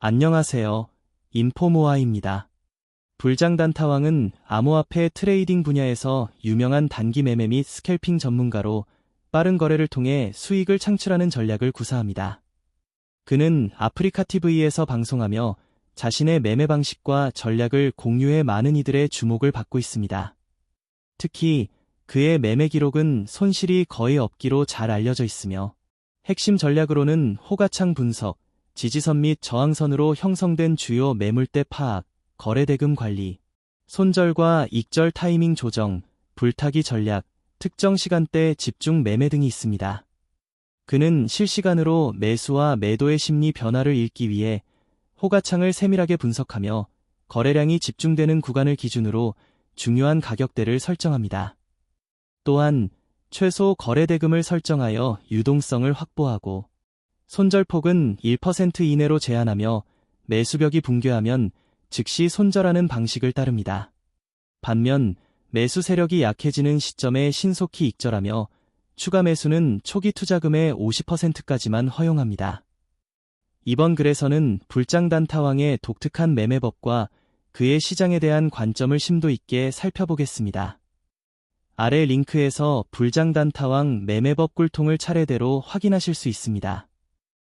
안녕하세요. 인포모아입니다. 불장단타왕은 암호화폐 트레이딩 분야에서 유명한 단기 매매 및 스캘핑 전문가로 빠른 거래를 통해 수익을 창출하는 전략을 구사합니다. 그는 아프리카 TV에서 방송하며 자신의 매매 방식과 전략을 공유해 많은 이들의 주목을 받고 있습니다. 특히 그의 매매 기록은 손실이 거의 없기로 잘 알려져 있으며 핵심 전략으로는 호가창 분석, 지지선 및 저항선으로 형성된 주요 매물대 파악, 거래대금 관리, 손절과 익절 타이밍 조정, 불타기 전략, 특정 시간대 집중 매매 등이 있습니다. 그는 실시간으로 매수와 매도의 심리 변화를 읽기 위해 호가창을 세밀하게 분석하며 거래량이 집중되는 구간을 기준으로 중요한 가격대를 설정합니다. 또한 최소 거래대금을 설정하여 유동성을 확보하고 손절폭은 1% 이내로 제한하며 매수벽이 붕괴하면 즉시 손절하는 방식을 따릅니다. 반면 매수 세력이 약해지는 시점에 신속히 익절하며 추가 매수는 초기 투자금의 50%까지만 허용합니다. 이번 글에서는 불장단타왕의 독특한 매매법과 그의 시장에 대한 관점을 심도 있게 살펴보겠습니다. 아래 링크에서 불장단타왕 매매법 꿀통을 차례대로 확인하실 수 있습니다.